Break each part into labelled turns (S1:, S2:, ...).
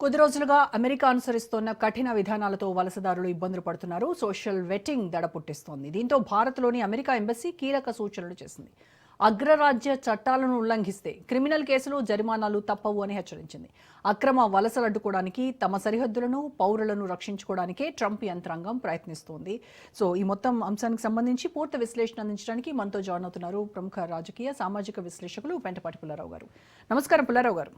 S1: కొద్ది రోజులుగా అమెరికా అనుసరిస్తోన్న కఠిన విధానాలతో వలసదారులు ఇబ్బందులు పడుతున్నారు. సోషల్ వెట్టింగ్ దడ పుట్టిస్తోంది. దీంతో భారత్లోని అమెరికా ఎంబసీ కీలక సూచనలు చేసింది. అగ్రరాజ్య చట్టాలను ఉల్లంఘిస్తే క్రిమినల్ కేసులు జరిమానాలు తప్పవు అని హెచ్చరించింది. అక్రమ వలసలు అడ్డుకోవడానికి తమ సరిహద్దులను పౌరులను రక్షించుకోవడానికే ట్రంప్ యంత్రాంగం ప్రయత్నిస్తోంది. సో ఈ మొత్తం అంశానికి సంబంధించి పూర్తి విశ్లేషణ అందించడానికి మనతో జాయిన్ అవుతున్నారు ప్రముఖ రాజకీయ సామాజిక విశ్లేషకులు వెంటపాటి పుల్లారావు గారు. నమస్కారం పుల్లారావు గారు.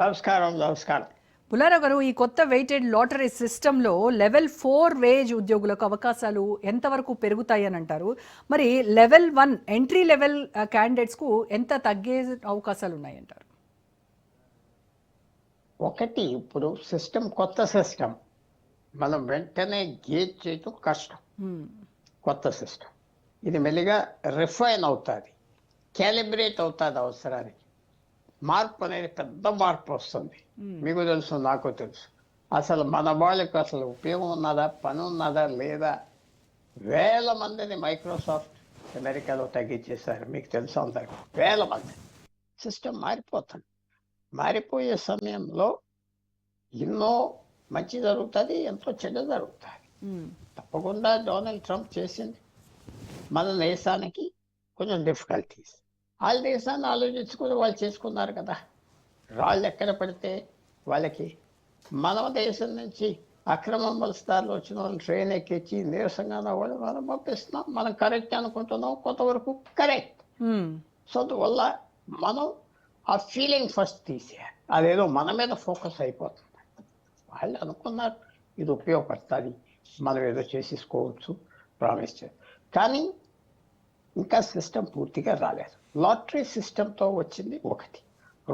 S2: నమస్కారం నమస్కారం.
S1: పుల్లారావు గారు ఈ కొత్త వెయిటెడ్ లాటరీ సిస్టంలో లెవెల్ ఫోర్ వేజ్ ఉద్యోగులకు అవకాశాలు ఎంతవరకు పెరుగుతాయి అని అంటారు? మరి లెవెల్ వన్ ఎంట్రీ లెవెల్ క్యాండిడేట్స్కు ఎంత తగ్గే అవకాశాలు ఉన్నాయంటారు?
S2: ఒకటి ఇప్పుడు సిస్టమ్ కొత్త సిస్టమ్ మనం వెంటనే గేజ్ చేయటం కష్టం. కొత్త సిస్టమ్ ఇది మెల్లిగా రిఫైన్ అవుతుంది. క్యాలిబ్రేట్ అవుతుంది అవసరానికి. మార్పు అనేది పెద్ద మార్పు వస్తుంది. మీకు తెలుసు నాకు తెలుసు. అసలు మన వాళ్ళకి అసలు ఉపయోగం ఉన్నదా పని ఉన్నదా లేదా? వేల మందిని మైక్రోసాఫ్ట్ అమెరికాలో తగ్గించేశారు. మీకు తెలుసు అందరికి. వేల మంది. సిస్టమ్ మారిపోతుంది. మారిపోయే సమయంలో ఎన్నో మంచి జరుగుతుంది ఎంతో చెడ్డ జరుగుతుంది. తప్పకుండా డొనాల్డ్ ట్రంప్ చేసింది మన దేశానికి కొంచెం డిఫికల్టీస్ వాళ్ళ దేశాన్ని ఆలోచించుకుని వాళ్ళు చేసుకున్నారు కదా. రాళ్ళు ఎక్కడ పడితే వాళ్ళకి. మన దేశం నుంచి అక్రమ మలస్తారులు వచ్చిన వాళ్ళు ట్రైన్ ఎక్కించి నీరసంగా వాళ్ళు మనం పంపిస్తున్నాం. మనం కరెక్ట్ అనుకుంటున్నాం కొంతవరకు కరెక్ట్. సో అందువల్ల మనం ఆ ఫీలింగ్ ఫస్ట్ తీసేయాలి అదేదో మన మీద ఫోకస్ అయిపోతుంది. వాళ్ళు అనుకున్నారు ఇది ఉపయోగపడుతుంది. మనం ఏదో చేసేసుకోవచ్చు ప్రామిస్ కానీ ఇంకా సిస్టమ్ పూర్తిగా రాలేదు. లాటరీ సిస్టంతో వచ్చింది ఒకటి.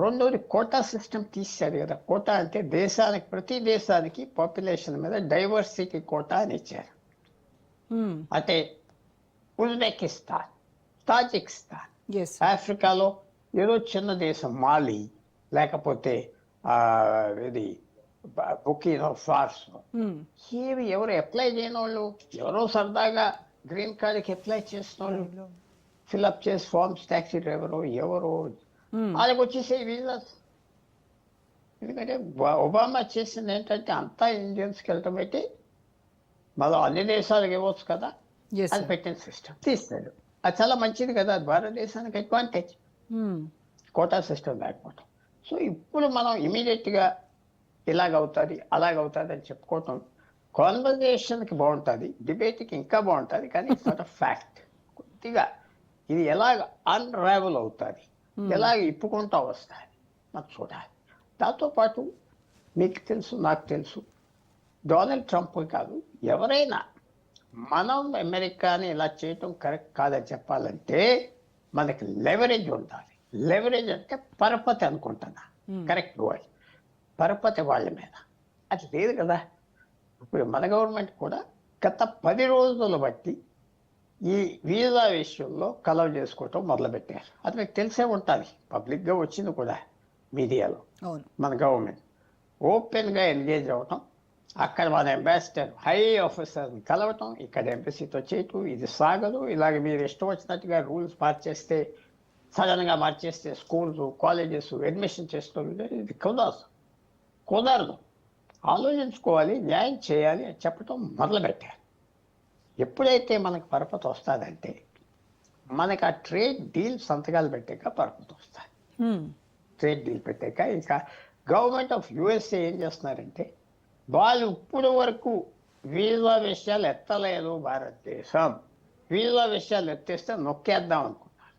S2: రెండోది కోటా సిస్టమ్ తీశారు కదా. కోటా అంటే దేశానికి ప్రతి దేశానికి పాపులేషన్ మీద డైవర్సిటీ కోటా అని ఇచ్చారు. అంటే ఉజ్బెకిస్తాన్ తాజికిస్తాన్ ఆఫ్రికాలో ఏదో చిన్న దేశం మాలి లేకపోతే ఇది బుకీనో ఫార్స్. ఇవి ఎవరు అప్లై చేయని వాళ్ళు ఎవరో సరదాగా గ్రీన్ కార్డ్కి అప్లై చేసిన వాళ్ళు ఫిల్అప్ చేసి ఫార్మ్స్ ట్యాక్సీ డ్రైవరు ఎవరు. వాళ్ళకి వచ్చేసే వీసా ఎందుకంటే ఒబా- ఒబామా చేసింది ఏంటంటే అంతా ఇండియన్స్కి వెళ్ళటం పెట్టి మళ్ళీ అన్ని దేశాలకు ఇవ్వచ్చు కదా? అది పెట్టిన సిస్టమ్ తీస్తాడు. అది చాలా మంచిది కదా? భారతదేశానికి అడ్వాంటేజ్
S1: హ్మ్.
S2: కోటా సిస్టమ్ లేకపోవటం సో ఇప్పుడు మనం ఇమీడియట్గా ఇలాగవుతుంది అలాగవుతుంది అని చెప్పుకోవటం కాన్వర్జేషన్కి బాగుంటుంది డిబేట్కి ఇంకా బాగుంటుంది కానీ ఇట్స్ నాట్ ఫ్యాక్ట్ కొద్దిగా ఇది ఎలాగ అన్రావెల్ అవుతుంది? ఎలాగ ఇప్పుకుంటూ వస్తుంది? మనం చూడాలి. దాంతోపాటు మీకు తెలుసు నాకు తెలుసు. డొనాల్డ్ ట్రంప్ కాదు ఎవరైనా మనం అమెరికాని ఇలా చేయటం కరెక్ట్ కాదని చెప్పాలంటే మనకి లెవరేజ్ ఉండాలి. లెవరేజ్ అంటే పరపతి అనుకుంటున్నా కరెక్ట్ వర్డ్ పరపతి వాళ్ళ మీద. అది లేదు కదా? ఇప్పుడు మన గవర్నమెంట్ కూడా గత పది రోజులు బట్టి ఈ వీసా విషయంలో కలవ చేసుకోవటం మొదలుపెట్టారు. అది మీకు తెలిసే ఉంటుంది. పబ్లిక్గా వచ్చింది కూడా మీడియాలో.
S1: అవును.
S2: మన గవర్నమెంట్. ఓపెన్గా ఎంగేజ్ అవ్వటం అక్కడ మన అంబాసిడర్ హై ఆఫీసర్ని కలవటం ఇక్కడ ఎంబసీతో చేయటం ఇది సాగదు. ఇలాగ మీరు ఇష్టం వచ్చినట్టుగా రూల్స్ మార్చేస్తే సడన్గా మార్చేస్తే స్కూల్స్ కాలేజెస్ అడ్మిషన్ చేసుకోవాలి ఇది కుదరదు. కుదరదు. ఆలోచించుకోవాలి న్యాయం చేయాలి అని చెప్పటం మొదలుపెట్టారు. ఎప్పుడైతే మనకు పరపతి వస్తుందంటే మనకి ఆ ట్రేడ్ డీల్ సంతకాలు పెట్టాక పరపతి వస్తుంది. ట్రేడ్ డీల్ పెట్టాక ఇంకా గవర్నమెంట్ ఆఫ్ యుఎస్ఏ ఏం చేస్తున్నారంటే వాళ్ళు ఇప్పుడు వరకు వీసా విషయాలు ఎత్తలేదు భారతదేశం వీసా విషయాలు ఎత్తేస్తే నొక్కేద్దాం అనుకున్నారు.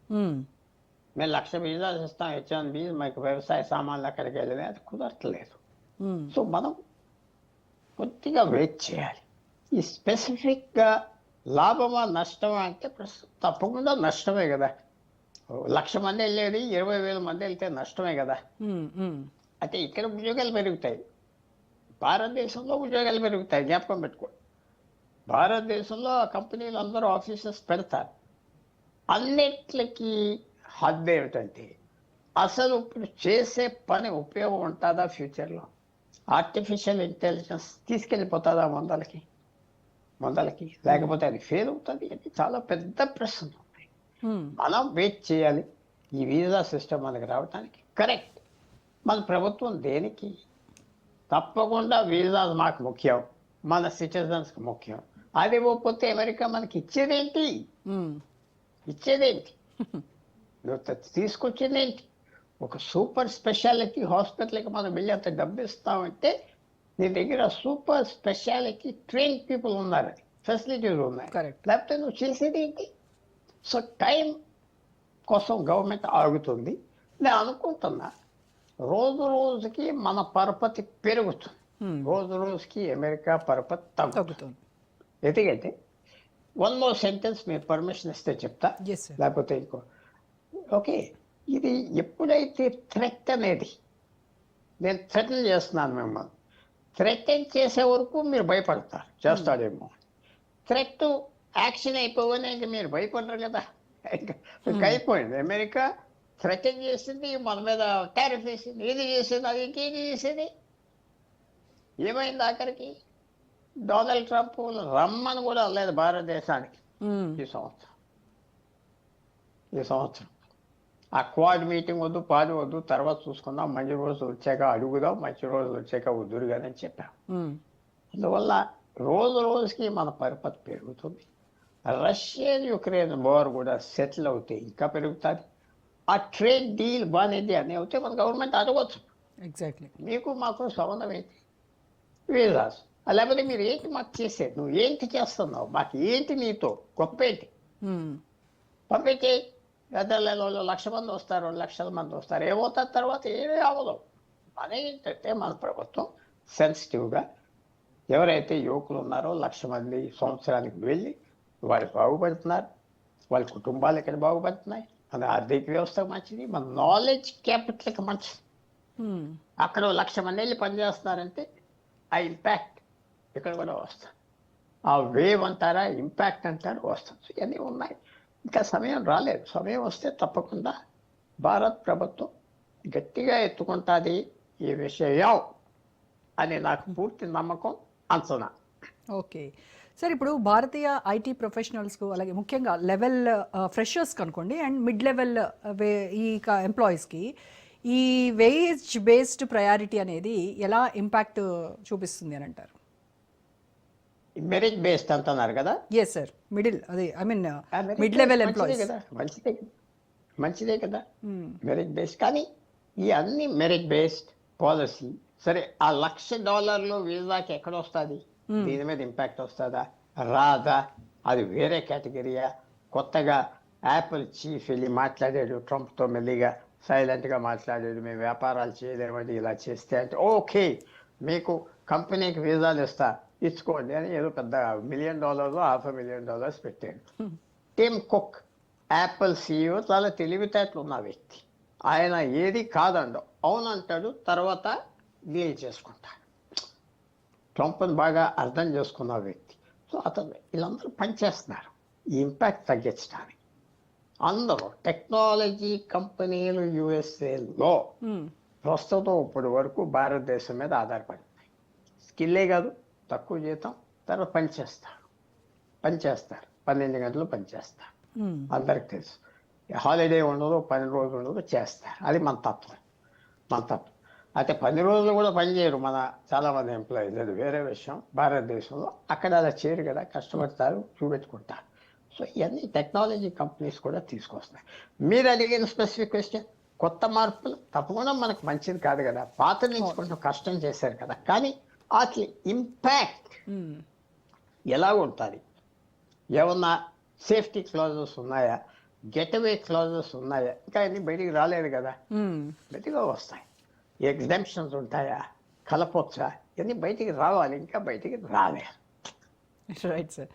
S2: మేము లక్ష వీసాలు ఇస్తాం హెచ్ఎన్ బీ మాకు వ్యవసాయ సామాన్లు అక్కడికి వెళ్ళినాయి అది కుదరట్లేదు. సో మనం కొద్దిగా వెయిట్ చేయాలి ఈ స్పెసిఫిక్గా లాభమా నష్టమా అంటే తప్పకుండా నష్టమే కదా. లక్ష మంది వెళ్ళేది ఇరవై వేల మంది వెళ్తే నష్టమే కదా. అంటే ఇక్కడ ఉద్యోగాలు పెరుగుతాయి. భారతదేశంలో ఉద్యోగాలు పెరుగుతాయి జ్ఞాపకం పెట్టుకో. భారతదేశంలో ఆ కంపెనీలు అందరూ ఆఫీసెస్ పెడతారు. అన్నిట్లకి హద్దు ఏమిటంటే అసలు ఇప్పుడు చేసే పని ఉపయోగం ఉంటుందా ఫ్యూచర్లో? ఆర్టిఫిషియల్ ఇంటెలిజెన్స్ తీసుకెళ్ళిపోతుందా మందలకి? మందలకి. లేకపోతే అది ఫెయిల్ అవుతుంది. అది చాలా పెద్ద ప్రశ్న. ఉంది
S1: హ్మ్.
S2: మనం వెయిట్ చేయాలి. ఈ వీసా సిస్టమ్ మనకి రావడానికి కరెక్ట్ మన ప్రభుత్వం దేనికి? తప్పకుండా వీసాలు మాకు ముఖ్యం. మన సిటిజన్స్కి ముఖ్యం. అది ఇవ్వకపోతే అమెరికా మనకి ఇచ్చేదేంటి?
S1: మ్మ్.
S2: ఇచ్చేదేంటి? నువ్వు తీసుకొచ్చేదేంటి? ఒక సూపర్ స్పెషాలిటీ హాస్పిటల్కి మనం వెళ్ళి అంత డబ్బు ఇస్తామంటే నీ దగ్గర సూపర్ స్పెషాలిటీ ట్రైన్ పీపుల్ ఉన్నారు. ఫెసిలిటీస్ ఉన్నాయి. లేకపోతే నువ్వు చేసేది ఏంటి? సో టైం కోసం గవర్నమెంట్ ఆగుతుంది. నేను అనుకుంటున్నా రోజు రోజుకి మన పరపతి పెరుగుతుంది.
S1: మ్మ్.
S2: రోజు రోజుకి అమెరికా పరపతి తగ్గుతుంది. ఎందుకంటే వన్ మోర్ సెంటెన్స్ మీరు పర్మిషన్ ఇస్తే చెప్తా. లేకపోతే ఇంకో. ఓకే ఇది ఎప్పుడైతే థ్రెట్ అనేది నేను థ్రెటన్ చేస్తున్నాను మిమ్మల్ని. థ్రెటన్ చేసే వరకు మీరు భయపడతారు. చేస్తాడేమో. థ్రెట్ యాక్షన్ అయిపోవని ఇంక మీరు భయపడరు కదా. ఇంకా అయిపోయింది అమెరికా థ్రెటన్ చేసింది మన మీద టారిఫ్ వేసింది. ఇది చేసింది? అది ఇంకేది చేసేది? ఏమైంది ఆఖరికి? డొనాల్డ్ ట్రంప్ రమ్మని కూడా లేదు భారతదేశానికి. ఈ సంవత్సరం. ఈ సంవత్సరం. ఆ క్వాడ్ మీటింగ్ వద్దు పాది వద్దు తర్వాత చూసుకుందాం మంచి రోజులు వచ్చాక అడుగుదాం మంచి రోజులు వచ్చాక వద్దురు కానీ చెప్పాం.
S1: మ్మ్.
S2: అందువల్ల రోజు రోజుకి మన పరపతి పెరుగుతుంది. రష్యన్ యుక్రెయిన్ వార్ కూడా సెటిల్ అవుతే ఇంకా పెరుగుతుంది. ఆ ట్రేడ్ డీల్ బానేది అని అవుతే మన గవర్నమెంట్ అడగవచ్చు
S1: ఎగ్జాక్ట్లీ
S2: మీకు మాకు సంబంధం ఏంటి? వీసాస్. లేకపోతే మీరు ఏంటి మాకు చేసేది? నువ్వు ఏంటి చేస్తున్నావు? మాకు ఏంటి నీతో? గొప్ప ఏంటి?
S1: మ్మ్.
S2: పంపించి పెద్దలలో లక్ష మంది వస్తారు రెండు లక్షల మంది వస్తారు. ఏమవుతారు తర్వాత ఏమీ అవ్వదు. మన ఏంటంటే మన ప్రభుత్వం సెన్సిటివ్గా ఎవరైతే యువకులు ఉన్నారో లక్ష మంది సంవత్సరానికి వెళ్ళి వాళ్ళు బాగుపడుతున్నారు. వాళ్ళ కుటుంబాలు ఇక్కడ బాగుపడుతున్నాయి. మన ఆర్థిక వ్యవస్థ మంచిది మన నాలెడ్జ్ క్యాపిటల్కి మంచిది. అక్కడ లక్ష మంది వెళ్ళి పనిచేస్తున్నారంటే ఆ ఇంపాక్ట్ ఇక్కడ కూడా వస్తుంది. ఆ వేవ్ అంటారా? ఇంపాక్ట్ అంటారు వస్తుంది. ఇవన్నీ ఉన్నాయి. ఇంకా సమయం రాలేదు. సమయం వస్తే తప్పకుండా భారత్ ప్రభుత్వం గట్టిగా ఎత్తుకుంటుంది ఈ విషయం అని నాకు పూర్తి నమ్మకం అంచనా.
S1: ఓకే. సార్ ఇప్పుడు భారతీయ ఐటీ ప్రొఫెషనల్స్కు అలాగే ముఖ్యంగా లెవెల్ ఫ్రెషర్స్కి అనుకోండి అండ్ మిడ్ లెవెల్ ఈ ఎంప్లాయీస్కి ఈ వేజ్ బేస్డ్ ప్రయారిటీ అనేది ఎలా ఇంపాక్ట్ చూపిస్తుంది అని అంటారు?
S2: మెరిట్ బేస్డ్ అంటున్నారు కదా?
S1: ఎస్ సార్ మిడిల్ అదే I mean mid level employees
S2: కదా? మంచిదే మంచిదే కదా? Merit based. కానీ ఈ అన్ని మెరిట్ బేస్డ్ పాలసీ సరే ఆ లక్ష డాలర్లు వీసాకి ఎక్కడ వస్తుంది? దీని మీద ఇంపాక్ట్ వస్తుందా? రాదా? అది వేరే కేటగిరీయా? కొత్తగా యాపిల్ చీఫ్ వెళ్ళి మాట్లాడాడు ట్రంప్తో మెల్లిగా సైలెంట్గా మాట్లాడాడు మేము వ్యాపారాలు చేయలేమండి ఇలా చేస్తే అంటే ఓకే మీకు కంపెనీకి వీసాలు ఇస్తా. ఇచ్చుకోండి అని ఏదో పెద్ద మిలియన్ డాలర్లు హాఫ్ మిలియన్ డాలర్స్ పెట్టాడు. టిమ్ కుక్ యాపిల్ సీఈఓ చాలా తెలివితేటలు ఉన్న వ్యక్తి. ఆయన ఏది కాదండు అవునంటాడు తర్వాత డీల్ చేసుకుంటాడు. ట్రంప్ని బాగా అర్థం చేసుకున్న వ్యక్తి. సో అతను వీళ్ళందరూ పనిచేస్తున్నారు. ఈ ఇంపాక్ట్ తగ్గించడానికి. అందరూ టెక్నాలజీ కంపెనీలు యుఎస్ఏలో ప్రస్తుతం ఇప్పటి వరకు భారతదేశం మీద ఆధారపడి ఉన్నాయి. స్కిల్లే కాదు. తక్కువ జీతం తర్వాత పనిచేస్తారు పనిచేస్తారు పన్నెండు గంటలు పనిచేస్తారు అందరికి తెలుసు. హాలిడే ఉండదు పని రోజులు ఉండదు చేస్తారు అది మన తత్వం. మన తత్వం. అయితే పది రోజులు కూడా పనిచేయరు మన చాలా మంది ఎంప్లాయీస్ అది వేరే విషయం. భారతదేశంలో అక్కడ అలా చేయరు కదా. కష్టపడతారు చూపెట్టుకుంటారు సో ఇవన్నీ టెక్నాలజీ కంపెనీస్ కూడా తీసుకొస్తున్నాయి. మీరు అడిగిన స్పెసిఫిక్ క్వశ్చన్ కొత్త మార్పులు తప్పకుండా మనకు మంచిది కాదు కదా. పాత నుంచి కొంచెం కష్టం చేశారు కదా. కానీ వాటి ఇంపాక్ట్ ఎలా ఉంటుంది ఏమన్నా సేఫ్టీ క్లాజెస్ ఉన్నాయా? గెట్ అవే క్లాజెస్ ఉన్నాయా? ఇంకా అన్ని బయటికి రాలేదు కదా. బయటిగా వస్తాయి. ఎగ్జామ్షన్స్ ఉంటాయా? కలపొచ్చా? ఇవన్నీ బయటికి రావాలి. ఇంకా బయటికి రాలేదు.
S1: Right sir